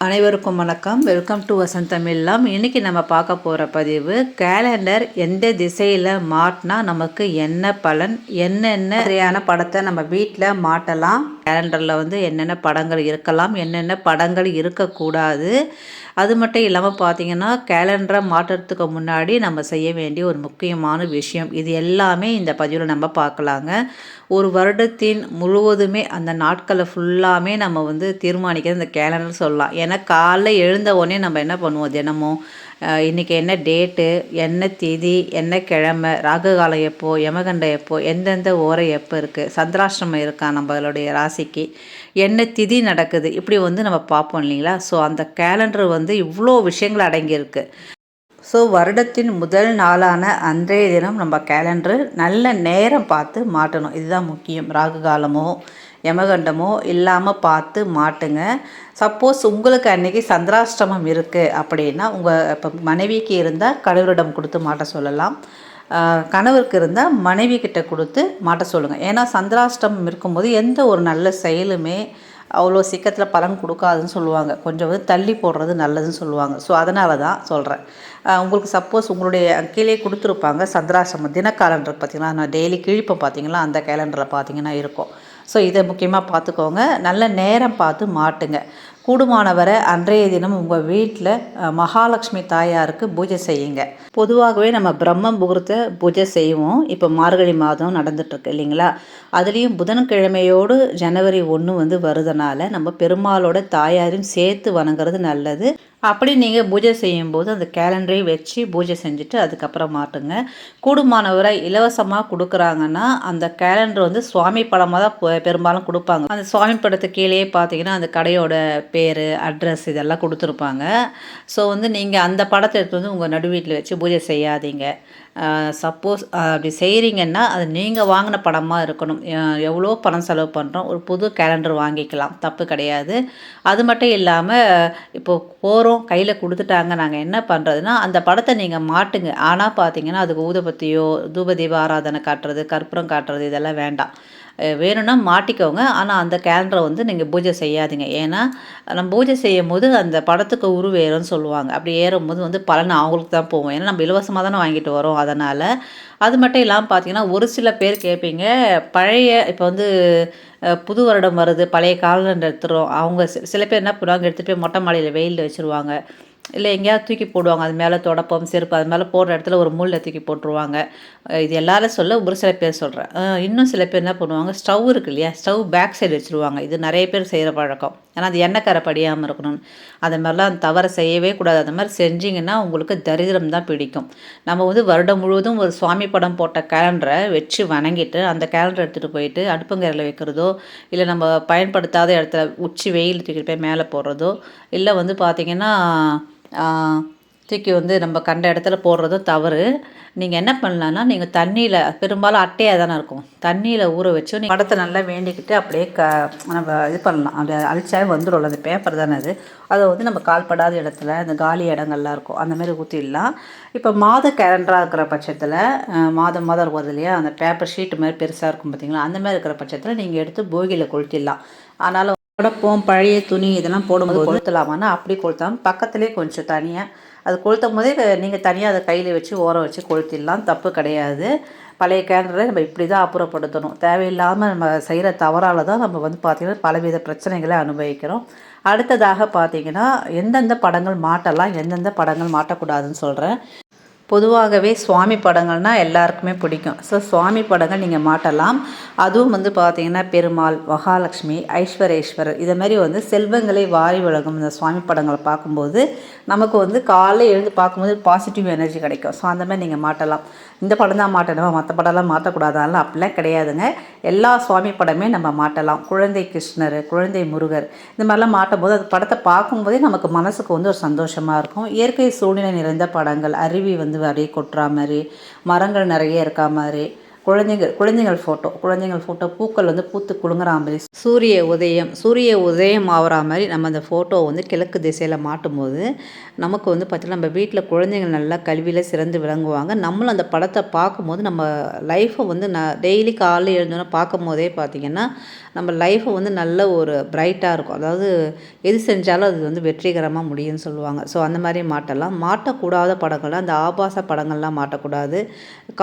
அனைவருக்கும் வணக்கம். Welcome to Vasanth தமிழ்லாம் இன்றைக்கி நம்ம பார்க்க போகிற பதிவு கேலண்டர் எந்த திசையில் மாட்டினா நமக்கு என்ன பலன் என்னென்ன சரியான படத்தை நம்ம வீட்டில் மாட்டலாம் கேலண்டரில் வந்து என்னென்ன படங்கள் இருக்கலாம் என்னென்ன படங்கள் இருக்கக்கூடாது அது மட்டும் இல்லாமல் பார்த்தீங்கன்னா கேலண்டரை மாற்றுறதுக்கு முன்னாடி நம்ம செய்ய வேண்டிய ஒரு முக்கியமான விஷயம். இது எல்லாமே இந்த பதிவில் நம்ம பார்க்கலாங்க. ஒரு வருடத்தின் முழுவதுமே அந்த நாட்களை ஃபுல்லாமே நம்ம வந்து தீர்மானிக்கிறது இந்த கேலண்டர் சொல்லலாம். ஏன்னா காலைல எழுந்த உடனே நம்ம என்ன பண்ணுவோம் தினமும்? இன்றைக்கி இன்னைக்கு என்ன டேட்டு என்ன தேதி என்ன கிழமை ராகு காலம் எப்போ யமகண்ட எப்போ எந்தெந்த ஓரை எப்போ இருக்குது சந்திராஷ்டிரமம் இருக்கா நம்மளுடைய ராசிக்கு என்ன திதி நடக்குது இப்படி வந்து நம்ம பார்ப்போம் இல்லைங்களா? ஸோ அந்த கேலண்டர் வந்து இவ்வளோ விஷயங்கள் அடங்கியிருக்கு. ஸோ வருடத்தின் முதல் நாளான அன்றைய தினம் நம்ம கேலண்டரு நல்ல நேரம் பார்த்து மாட்டணும். இதுதான் முக்கியம். ராகு காலமோ யமகண்டமோ இல்லாமல் பார்த்து மாட்டுங்க. சப்போஸ் உங்களுக்கு அன்றைக்கி சந்திராஷ்டமம் இருக்குது அப்படின்னா உங்கள் இப்போ மனைவிக்கு இருந்தால் கணவரிடம் கொடுத்து மாட்ட சொல்லலாம். கணவருக்கு இருந்தால் மனைவி கிட்ட கொடுத்து மாட்ட சொல்லுங்கள் ஏன்னா சந்திராஷ்டமம் இருக்கும்போது எந்த ஒரு நல்ல செயலுமே அவ்வளோ சீக்கிரத்தில் பலன் கொடுக்காதுன்னு சொல்லுவாங்க. கொஞ்சம் வந்து தள்ளி போடுறது நல்லதுன்னு சொல்லுவாங்க. ஸோ அதனால தான் சொல்கிறேன் உங்களுக்கு சப்போஸ் உங்களுடைய கீழே கொடுத்துருப்பாங்க சந்திராசிரமம் தின கேலண்டர் பார்த்தீங்கன்னா நான் டெய்லி கிழிப்போம் பார்த்திங்களா அந்த கேலண்டரில் பார்த்தீங்கன்னா இருக்கும். ஸோ இதை முக்கியமாக பார்த்துக்கோங்க. நல்ல நேரம் பார்த்து மாட்டுங்க. கூடுமானவரை அன்றைய தினம் உங்கள் வீட்டில் மகாலட்சுமி தாயாருக்கு பூஜை செய்யுங்க. பொதுவாகவே நம்ம பிரம்ம முகூர்த்த பூஜை செய்வோம். இப்போ மார்கழி மாதம் நடந்துட்டுருக்கு இல்லைங்களா? அதுலேயும் புதன்கிழமையோடு ஜனவரி ஒன்று வந்து வருதுனால நம்ம பெருமாளோட தாயாரையும் சேர்த்து வணங்குறது நல்லது. அப்படி நீங்கள் பூஜை செய்யும்போது அந்த கேலண்டரை வச்சு பூஜை செஞ்சுட்டு அதுக்கப்புறம் மாட்டுங்க. கூடுமானவரை இலவசமாக கொடுக்குறாங்கன்னா அந்த கேலண்டர் வந்து சுவாமி படமாக தான் பெ- பெரும்பாலும் கொடுப்பாங்க. அந்த சுவாமி படத்துக்கு கீழே பார்த்தீங்கன்னா அந்த கடையோட பேர் அட்ரஸ் இதெல்லாம் கொடுத்துருப்பாங்க. ஸோ வந்து நீங்கள் அந்த படத்தை எடுத்து வந்து உங்கள் நடுவீட்டில் வச்சு பூஜை செய்யாதீங்க. சப்போஸ் அப்படி செய்கிறீங்கன்னா அது நீங்கள் வாங்கின படமாக இருக்கணும். எவ்வளோ பணம் செலவு பண்ணுறோம் ஒரு புது கேலண்டர் வாங்கிக்கலாம். தப்பு கிடையாது. அது மட்டும் இல்லாமல் இப்போ போகிறோம் கையில் கொடுத்துட்டாங்க நாங்கள் என்ன பண்ணுறதுன்னா அந்த படத்தை நீங்கள் மாட்டுங்க. ஆனால் பார்த்தீங்கன்னா அதுக்கு ஊதுபத்தியோ தூபதீப ஆராதனை காட்டுறது கற்பூரம் காட்டுறது இதெல்லாம் வேண்டாம். வேணும்னா மாட்டிக்கோங்க. ஆனால் அந்த கேலண்டரை வந்து நீங்கள் பூஜை செய்யாதீங்க. ஏன்னா நம்ம பூஜை செய்யும் போது அந்த படத்துக்கு உருவேறும்னு சொல்லுவாங்க. அப்படி ஏறும்போது வந்து பலன் அவங்களுக்கு தான் போகும். ஏன்னா நம்ம இலவசமாக தானே வாங்கிட்டு வரோம் அதனால். அது மட்டும் இல்லாமல் பார்த்தீங்கன்னா ஒரு சில பேர் கேட்பீங்க பழைய இப்போ வந்து புது வருடம் வருது பழைய காலண்டர் எடுத்துகிறோம் அவங்க சில பேர் என்ன பண்ணுவாங்க எடுத்துகிட்டு போய் மொட்டை மாடியில் வெயிலில் வச்சுருவாங்க. இல்லை எங்கேயாவது தூக்கி போடுவாங்க. அது மேலே தொடப்பம் செருப்பு அது மேலே போடுற இடத்துல ஒரு முள்ளை தூக்கி போட்டுருவாங்க. இது எல்லாரும் சொல்ல ஒரு சில பேர் சொல்கிறேன் இன்னும் சில பேர் என்ன பண்ணுவாங்க ஸ்டவ் இருக்கு இல்லையா? ஸ்டவ் பேக் சைடு வச்சுருவாங்க. இது நிறைய பேர் செய்கிற பழக்கம். ஏன்னா அது எண்ணெய்க்கரை படியாமல் இருக்கணும்னு அது மாதிரிலாம் தவறை செய்யவே கூடாது. அந்த மாதிரி செஞ்சிங்கன்னா உங்களுக்கு தரித்திரம் தான் பிடிக்கும். நம்ம வந்து வருடம் முழுவதும் ஒரு சுவாமி படம் போட்ட கேலண்டரை வச்சு வணங்கிட்டு அந்த கேலண்டர் எடுத்துகிட்டு போயிட்டு அடுப்புங்கரையில் வைக்கிறதோ இல்லை நம்ம பயன்படுத்தாத இடத்துல உச்சி வெயில் தூக்கிட்டு போய் மேலே போடுறதோ இல்லை வந்து பார்த்திங்கன்னா தூக்கி வந்து நம்ம கண்ட இடத்துல போடுறதும் தவறு. நீங்கள் என்ன பண்ணலான்னா நீங்கள் தண்ணியில் பெரும்பாலும் அட்டையாக தானே இருக்கும். தண்ணியில் ஊற வச்சு நீங்கள் படத்தை நல்லா வேண்டிக்கிட்டு அப்படியே க நம்ம இது பண்ணலாம். அப்படியே அழிச்சாவே வந்துடும்ல அந்த பேப்பர் தானே அது. அதை வந்து நம்ம கால்படாத இடத்துல இந்த காலி இடங்கள்லாம் இருக்கும் அந்த மாதிரி ஊற்றிடலாம் இப்போ மாத கேலண்டராக இருக்கிற பட்சத்தில் மாதம் மாதம் வருது இல்லையா? அந்த பேப்பர் ஷீட்டு மாதிரி பெருசாக இருக்கும் பார்த்தீங்களா அந்த மாதிரி இருக்கிற பட்சத்தில் நீங்கள் எடுத்து போகியில் கொளுத்திடலாம். ஆனாலும் உடப்போம் பழைய துணி இதெல்லாம் போடும்போது கொளுத்தலாமான்னா அப்படி கொளுத்தாம பக்கத்துலேயே கொஞ்சம் தனியாக அது கொளுத்தும் போதே நீங்கள் தனியாக அதை கையில் வச்சு ஓர வச்சு கொளுத்திடலாம். தப்பு கிடையாது. பழைய கேலண்டரை நம்ம இப்படி தான் அப்புறப்படுத்தணும். தேவையில்லாமல் நம்ம செய்கிற தவறால் தான் நம்ம வந்து பார்த்திங்கன்னா பலவித பிரச்சனைகளை அனுபவிக்கிறோம். அடுத்ததாக பார்த்தீங்கன்னா எந்தெந்த படங்கள் மாட்டலாம் எந்தெந்த படங்கள் மாட்டக்கூடாதுன்னு சொல்கிறேன் பொதுவாகவே சுவாமி படங்கள்னால் எல்லாருக்குமே பிடிக்கும். ஸோ சுவாமி படங்கள் நீங்கள் மாட்டலாம். அதுவும் வந்து பார்த்தீங்கன்னா பெருமாள் மகாலட்சுமி ஐஸ்வரேஸ்வரர் இதை மாதிரி வந்து செல்வங்களை வாரி வழங்கும் இந்த சுவாமி படங்களை பார்க்கும்போது நமக்கு வந்து காலைல எழுந்து பார்க்கும்போது பாசிட்டிவ் எனர்ஜி கிடைக்கும். ஸோ அந்த மாதிரி நீங்கள் மாட்டலாம். இந்த படம் தான் மாட்டணுமா மற்ற படம்லாம் மாட்டக்கூடாதான்லாம் அப்படிலாம் கிடையாதுங்க. எல்லா சுவாமி படமே நம்ம மாட்டலாம். குழந்தை கிருஷ்ணர் குழந்தை முருகர் இந்த மாதிரிலாம் மாட்டும் போது அது படத்தை பார்க்கும்போதே நமக்கு மனசுக்கு வந்து ஒரு சந்தோஷமாக இருக்கும். இயற்கை சூழ்நிலை நிறைந்த படங்கள் அருவி வந்து அப்படியே கொட்டுறா மாதிரி மரங்கள் நிறைய இருக்கா மாதிரி. குழந்தைங்கள் குழந்தைங்கள் ஃபோட்டோ குழந்தைங்கள் ஃபோட்டோ பூக்கள் வந்து பூத்து குலுங்குற மாதிரி. சூரிய உதயம் சூரிய உதயம் ஆகிற மாதிரி நம்ம அந்த ஃபோட்டோ வந்து கிழக்கு திசையில் மாட்டும்போது நமக்கு வந்து பார்த்திங்கன்னா நம்ம வீட்டில் குழந்தைங்கள் நல்லா கல்வியில் சிறந்து விளங்குவாங்க. நம்மளும் அந்த படத்தை பார்க்கும்போது நம்ம லைஃப்பை வந்து நான் டெய்லி காலையில் எழுந்தோன்னே பார்க்கும் போதே பார்த்திங்கன்னா நம்ம லைஃப்பை வந்து நல்ல ஒரு பிரைட்டாக இருக்கும். அதாவது எது செஞ்சாலும் அது வந்து வெற்றிகரமாக முடியும்னு சொல்லுவாங்க. ஸோ அந்த மாதிரி மாட்டலாம். மாட்டக்கூடாத படங்கள்லாம் அந்த ஆபாச படங்கள்லாம் மாட்டக்கூடாது.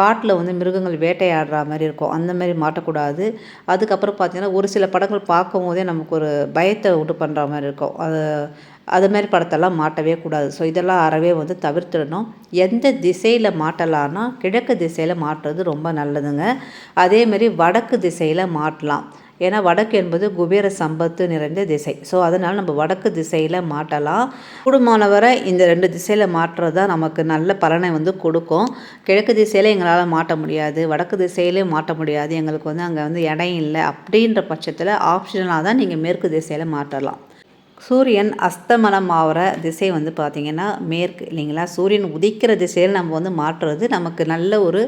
காட்டில் வந்து மிருகங்கள் வேட்டை வேட்டையாடுற மாதிரி இருக்கும். அந்த மாதிரி மாட்டக்கூடாது. அதுக்கப்புறம் பார்த்திங்கன்னா ஒரு சில படங்கள் பார்க்கும் போதே நமக்கு ஒரு பயத்தை உண்டு பண்ணுற மாதிரி இருக்கும். அது அது மாதிரி படத்தெல்லாம் மாட்டவே கூடாது. ஸோ இதெல்லாம் அறவே வந்து தவிர்த்துடணும். எந்த திசையில் மாட்டலான்னா கிழக்கு திசையில் மாட்டுறது ரொம்ப நல்லதுங்க. அதேமாரி வடக்கு திசையில் மாட்டலாம். ஏன்னா வடக்கு என்பது குபேர சம்பத்து நிறைந்த திசை. ஸோ அதனால் நம்ம வடக்கு திசையில் மாட்டலாம். குடும்பமானவரை இந்த ரெண்டு திசையில் மாற்றுறது தான் நமக்கு நல்ல பலனை வந்து கொடுக்கும். கிழக்கு திசையில் எங்களால் மாட்ட முடியாது. வடக்கு திசையிலையும் மாட்ட முடியாது. எங்களுக்கு வந்து அங்கே வந்து இடம் இல்லை. அப்படின்ற பட்சத்தில் ஆப்ஷனலாக தான் நீங்கள் மேற்கு திசையில் மாற்றலாம். சூரியன் அஸ்தமனம் ஆகிற திசை வந்து பார்த்திங்கன்னா மேற்கு இல்லைங்களா? சூரியன் உதிக்கிற திசையில் நம்ம வந்து மாற்றுறது நமக்கு நல்ல ஒரு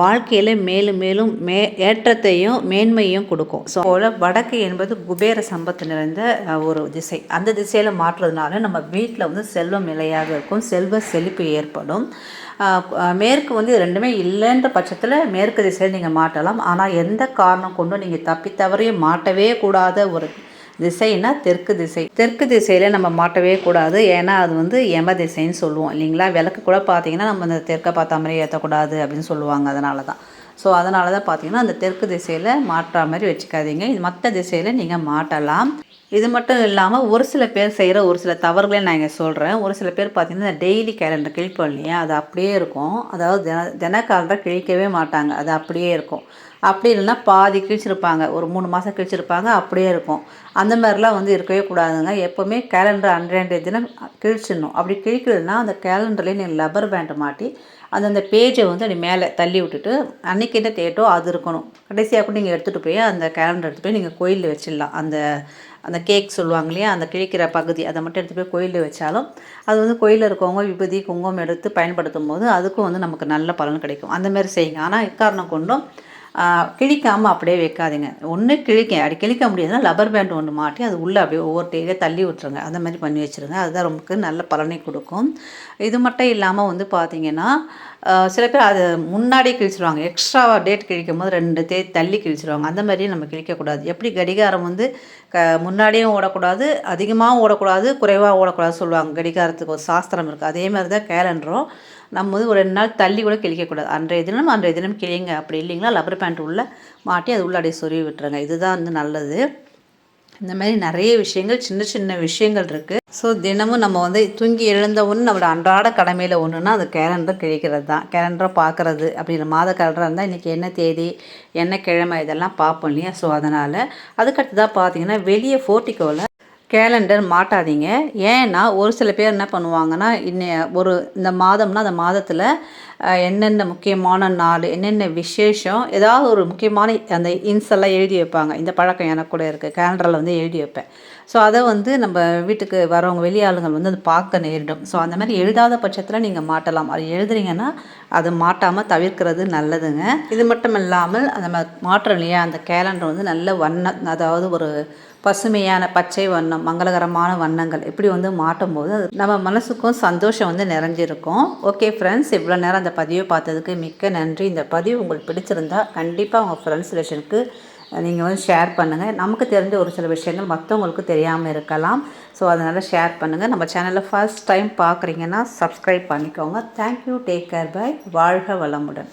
வாழ்க்கையில் மேலும் மேலும் மே ஏற்றத்தையும் மேன்மையும் கொடுக்கும். ஸோ போல் வடக்கு என்பது குபேர சம்பத்து நிறைந்த ஒரு திசை. அந்த திசையில் மாற்றுறதுனால நம்ம வீட்டில் வந்து செல்வம் நிலையாக இருக்கும் செல்வ செழிப்பு ஏற்படும். மேற்கு வந்து ரெண்டுமே இல்லைன்ற பட்சத்தில் மேற்கு திசையில் நீங்கள் மாட்டலாம் ஆனால் எந்த காரணம் கொண்டும் நீங்கள் தப்பி தவறையும் மாட்டவே கூடாத ஒரு திசைனா தெற்கு திசை. தெற்கு திசையில் நம்ம மாட்டவே கூடாது. ஏன்னா அது வந்து எம திசைன்னு சொல்லுவோம். இல்லைங்களா? விளக்கு கூட பார்த்தீங்கன்னா நம்ம அந்த தெற்கை பார்த்த மாதிரி ஏற்றக்கூடாது அப்படின்னு சொல்லுவாங்க அதனால தான் ஸோ அதனால தான் பார்த்தீங்கன்னா அந்த தெற்கு திசையில் மாட்டுற மாதிரி வச்சுக்காதீங்க. இது மற்ற திசையில் நீங்கள் மாட்டலாம். இது மட்டும் இல்லாமல் ஒரு சில பேர் செய்கிற ஒரு சில தவறுகளை நான் இங்கே சொல்கிறேன் ஒரு சில பேர் பார்த்திங்கன்னா டெய்லி கேலண்டர் கிழிப்போம் இல்லையா? அது அப்படியே இருக்கும். அதாவது தின தின கேலண்டர் கிழிக்கவே மாட்டாங்க. அது அப்படியே இருக்கும். அப்படி இல்லைன்னா பாதி கிழிச்சிருப்பாங்க. ஒரு மூணு மாதம் கிழிச்சிருப்பாங்க. அப்படியே இருக்கும். அந்த மாதிரிலாம் வந்து இருக்கவே கூடாதுங்க. எப்போவுமே கேலண்டர் அன்றைய தினம் கிழிச்சிடணும். அப்படி கிழிக்கலன்னா அந்த கேலண்டர்லேயே நீங்கள் லப்பர் பேண்டை மாட்டி அந்தந்த பேஜை வந்து அப்படி மேலே தள்ளி விட்டுட்டு அன்றைக்கி என்ன தேட்டோ அது இருக்கணும். கடைசியாக கூட நீங்கள் எடுத்துகிட்டு போய் அந்த கேலண்டர் எடுத்து போய் நீங்கள் கோயிலில் வச்சிடலாம். அந்த அந்த கேக் சொல்லுவாங்க இல்லையா? அந்த கிழிக்கிற பகுதி அதை மட்டும் எடுத்து போய் கோயிலில் வச்சாலும் அது வந்து கோயிலில் இருக்கவங்க விபூதி குங்குமம் எடுத்து பயன்படுத்தும் போது அதுக்கும் வந்து நமக்கு நல்ல பலன் கிடைக்கும். அந்தமாரி செய்யுங்க. ஆனால் எக்காரணம் கொண்டும் கிழிக்காமல் அப்படியே வைக்காதீங்க. ஒன்று கிழிக்க அப்படி கிழிக்க முடியாதுன்னா லப்பர் பேண்ட் ஒன்று மாட்டி அது உள்ளே அப்படியே ஒவ்வொரு டேயே தள்ளி விட்டுருங்க. அந்த மாதிரி பண்ணி வச்சுருங்க. அதுதான் ரொம்ப நல்ல பலனை கொடுக்கும். இது மட்டும் இல்லாமல் வந்து பார்த்திங்கன்னா சில பேர் அது முன்னாடியே கிழிச்சிருவாங்க. எக்ஸ்ட்ரா டேட் கிழிக்கும் போது ரெண்டு தே தள்ளி கிழிச்சிருவாங்க. அந்த மாதிரியும் நம்ம கிழிக்கக்கூடாது எப்படி கடிகாரம் வந்து க முன்னாடியும் ஓடக்கூடாது அதிகமாகவும் ஓடக்கூடாது குறைவாக ஓடக்கூடாது சொல்லுவாங்க. கடிகாரத்துக்கு ஒரு சாஸ்திரம் இருக்குது அதே மாதிரி தான் கேலண்டரும். நம்ம வந்து ஒரு ரெண்டு நாள் தள்ளி கூட கிழிக்கக்கூடாது. அன்றைய தினம் அன்றைய தினம் கிழிங்க. அப்படி இல்லைங்களா? லப்பர் பேண்ட் உள்ளே மாட்டி அது உள்ளே அப்படியே சொருவி விட்டுருங்க. இதுதான் வந்து நல்லது. இந்த மாதிரி நிறைய விஷயங்கள் சின்ன சின்ன விஷயங்கள் இருக்குது ஸோ தினமும் நம்ம வந்து தூங்கி எழுந்த ஒன்று நம்மளோட அன்றாட கடமையில் ஒன்றுனா அது கேலண்டர் கிழிக்கிறது தான். கேலண்டரை பார்க்குறது அப்படின்ற மாத கேலண்டராக இருந்தால் இன்றைக்கி என்ன தேதி என்ன கிழமை இதெல்லாம் பார்ப்போம் இல்லையா? ஸோ அதனால் அதுக்கடுத்து தான் பார்த்தீங்கன்னா வெளியே ஃபோர்ட்டிக்கோவில் கேலண்டர் மாட்டாதீங்க. ஏன்னா ஒரு சில பேர் என்ன பண்ணுவாங்கன்னா இன்ன ஒரு இந்த மாதம்னா அந்த மாதத்தில் என்னென்ன முக்கியமான நாள் என்னென்ன விசேஷம் ஏதாவது ஒரு முக்கியமான அந்த இன்ஸ் எல்லாம் எழுதி வைப்பாங்க. இந்த பழக்கம் எனக்கு கூட இருக்குது கேலண்டரில் வந்து எழுதி வைப்பேன். ஸோ அதை வந்து நம்ம வீட்டுக்கு வரவங்க வெளியாளுங்கள் வந்து அது பார்க்க நேரிடும். ஸோ அந்த மாதிரி எழுதாத பட்சத்தில் நீங்கள் மாட்டலாம். அது எழுதுறீங்கன்னா அதை மாட்டாமல் தவிர்க்கிறது நல்லதுங்க. இது மட்டும் இல்லாமல் அந்த மாற்றம் இல்லையா? அந்த கேலண்டர் வந்து நல்ல வண்ணம் அதாவது ஒரு பசுமையான பச்சை வண்ணம் மங்களகரமான வண்ணங்கள் இப்படி வந்து மாட்டும் போது அது நம்ம மனசுக்கும் சந்தோஷம் வந்து நிறைஞ்சிருக்கும். ஓகே ஃப்ரெண்ட்ஸ் இவ்வளோ நேரம் அந்த பதிவை பார்த்ததுக்கு மிக்க நன்றி. இந்த பதிவு உங்களுக்கு பிடிச்சிருந்தா கண்டிப்பாக உங்கள் ஃப்ரெண்ட்ஸ் ரிலேஷனுக்கு நீங்கள் வந்து ஷேர் பண்ணுங்கள் நமக்கு தெரிஞ்ச ஒரு சில விஷயங்கள் மற்றவங்களுக்கு தெரியாமல் இருக்கலாம். ஸோ அதனால் ஷேர் பண்ணுங்கள் நம்ம சேனலில் ஃபர்ஸ்ட் டைம் பார்க்குறீங்கன்னா சப்ஸ்கிரைப் பண்ணிக்கோங்க. Thank you take care bye வாழ்க வளமுடன்.